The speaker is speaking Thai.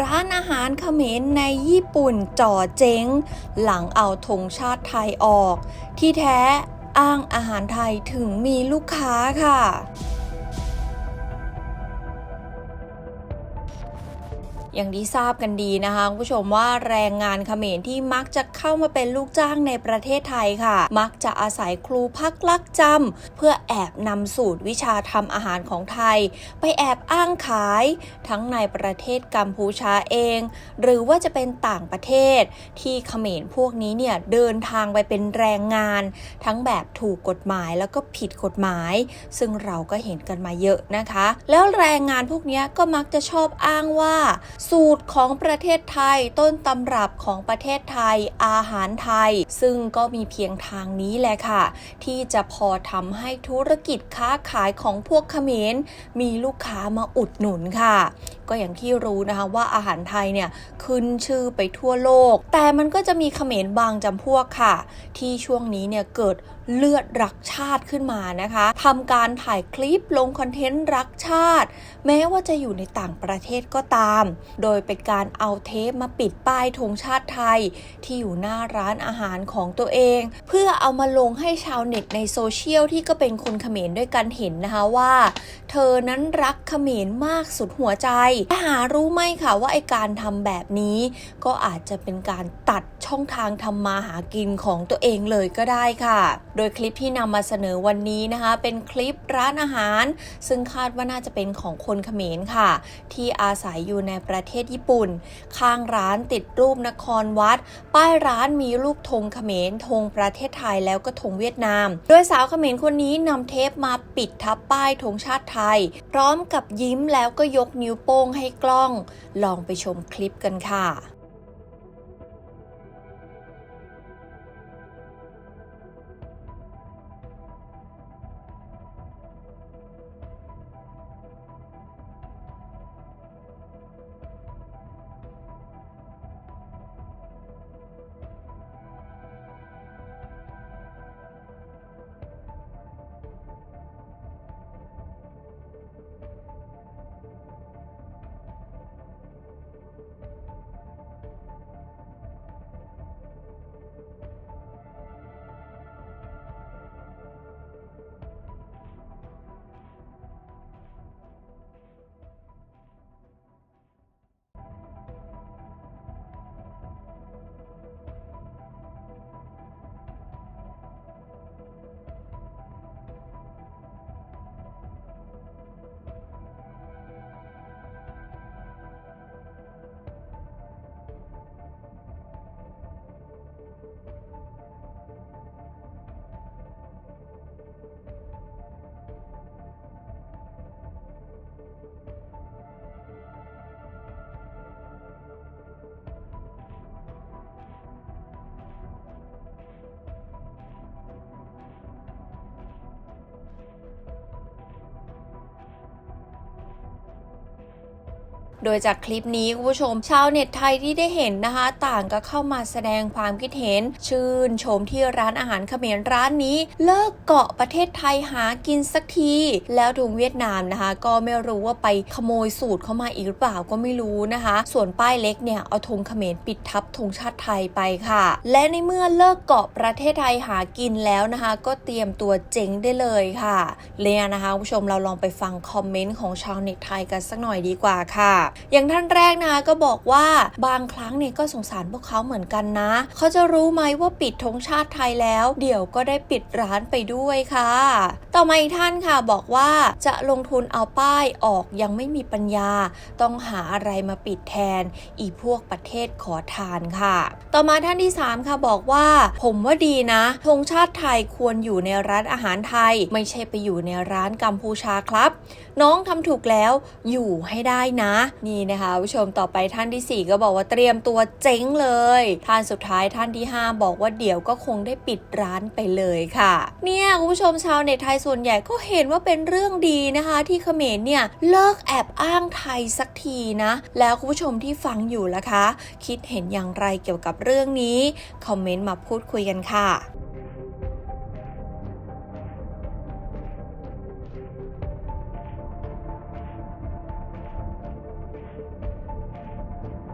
ร้านอาหารเขมรในญี่ปุ่นจ่อเจ๊ง หลังเอาธงชาติไทยออก ที่แท้อ้างอาหารไทยถึงมีลูกค้าค่ะ อย่างที่ทราบกันดีนะคะคุณผู้ชมว่าแรงงานเขมรที่มักจะเข้ามาเป็นลูกจ้างในประเทศไทยค่ะ มักจะอาศัยครูพักลักจำเพื่อแอบนำสูตรวิชาทำอาหารของไทย ไปแอบอ้างขาย ทั้งในประเทศกัมพูชาเอง หรือว่าจะเป็นต่างประเทศ ที่เขมรพวกนี้เนี่ยเดินทางไปเป็นแรงงาน ทั้งแบบถูกกฎหมายแล้วก็ผิดกฎหมาย ซึ่งเราก็เห็นกันมาเยอะนะคะ แล้วแรงงานพวกนี้ก็มักจะชอบอ้างว่าสูตรของประเทศไทยต้นตำรับของประเทศไทยอาหารไทย ซึ่งก็มีเพียงทางนี้แหละค่ะ ที่จะพอทำให้ธุรกิจค้าขายของพวกเขมรมีลูกค้ามาอุดหนุนค่ะ ก็อย่างที่รู้นะคะว่าอาหารไทยเนี่ยขึ้นชื่อไปทั่วโลก แต่มันก็จะมีเขมรบางจำพวกค่ะ ที่ช่วงนี้เนี่ยเกิด เลือดรักชาติขึ้นมานะคะทำการถ่ายคลิปลงคอนเทนต์รักชาติ แม้ว่าจะอยู่ในต่างประเทศก็ตาม โดยเป็นการเอาเทปมาปิดป้ายธงชาติไทย ที่อยู่หน้าร้านอาหารของตัวเอง เพื่อเอามาลงให้ชาวเน็ตในโซเชียลที่ก็เป็นคนเขมรด้วยกันเห็นนะคะว่า เธอนั้นรักเขมรมากสุดหัวใจหารู้ไหมค่ะว่าไอการทำแบบนี้ ก็อาจจะเป็นการตัด ช่องทางทำมาหากินของตัวเองเลยก็ได้ค่ะ โดยคลิปที่นำมาเสนอวันนี้นะคะ เป็นคลิปร้านอาหาร ซึ่งคาดว่าน่าจะเป็นของคนเขมรค่ะ ที่อาศัยอยู่ในประเทศญี่ปุ่น ข้างร้านติดรูปนครวัด ป้ายร้านมีรูปธงเขมรธงประเทศไทยแล้วก็ธงเวียดนาม โดยสาวเขมรคนนี้นำเทปมาปิดทับป้ายธงชาติไทย พร้อมกับยิ้มแล้วก็ยกนิ้วโป้งให้กล้อง ลองไปชมคลิปกันค่ะ โดยจากคลิปนี้คุณผู้ชมชาวเน็ตไทยที่ได้เห็นนะคะ ต่างก็เข้ามาแสดงความคิดเห็น ชื่นชมที่ร้านอาหารเขมรร้านนี้ เลิกเกาะประเทศไทยหากินสักที แล้วทุงเวียดนามนะคะ ก็ไม่รู้ว่าไปขโมยสูตรเข้ามาอีกหรือเปล่าก็ไม่รู้นะคะ ส่วนป้ายเล็กเนี่ยเอาธงเขมรปิดทับธงชาติไทยไปค่ะ และในเมื่อเลิกเกาะประเทศไทยหากินแล้วนะคะ ก็เตรียมตัวเจ๊งได้เลยค่ะเลยนะคะคุณผู้ชมเราลองไปฟังคอมเมนต์ของชาวเน็ตไทยกันสักหน่อยดีกว่าค่ะอย่างท่านแรกนะก็บอกว่าบางครั้งเนี่ยก็สงสารพวกเขาเหมือนกันนะ เขาจะรู้ไหมว่าปิดธงชาติไทยแล้ว เดี๋ยวก็ได้ปิดร้านไปด้วยค่ะ ต่อมาอีกท่านค่ะบอกว่าจะลงทุนเอาป้ายออกยังไม่มีปัญญา ต้องหาอะไรมาปิดแทน อีพวกประเทศขอทานค่ะ ต่อมาท่านที่ 3 ค่ะบอกว่า ผมว่าดีนะธงชาติไทยควรอยู่ในร้านอาหารไทย ไม่ใช่ไปอยู่ในร้านกัมพูชาครับ น้องทำถูกแล้วอยู่ให้ได้นะนี่นะคะผู้ชมต่อไปท่านที่ 4 ก็บอกว่าเตรียมตัวเจ๊งเลย ท่านสุดท้ายท่านที่ 5 บอกว่าเดี๋ยวก็คงได้ปิดร้านไปเลยค่ะ เนี่ยคุณผู้ชมชาวเน็ตไทยส่วนใหญ่ก็เห็นว่าเป็นเรื่องดีนะคะ ที่เขมรเนี่ยเลิกแอบอ้างไทยสักทีนะ แล้วคุณผู้ชมที่ฟังอยู่ล่ะคะ คิดเห็นอย่างไรเกี่ยวกับเรื่องนี้ คอมเมนต์มาพูดคุยกันค่ะ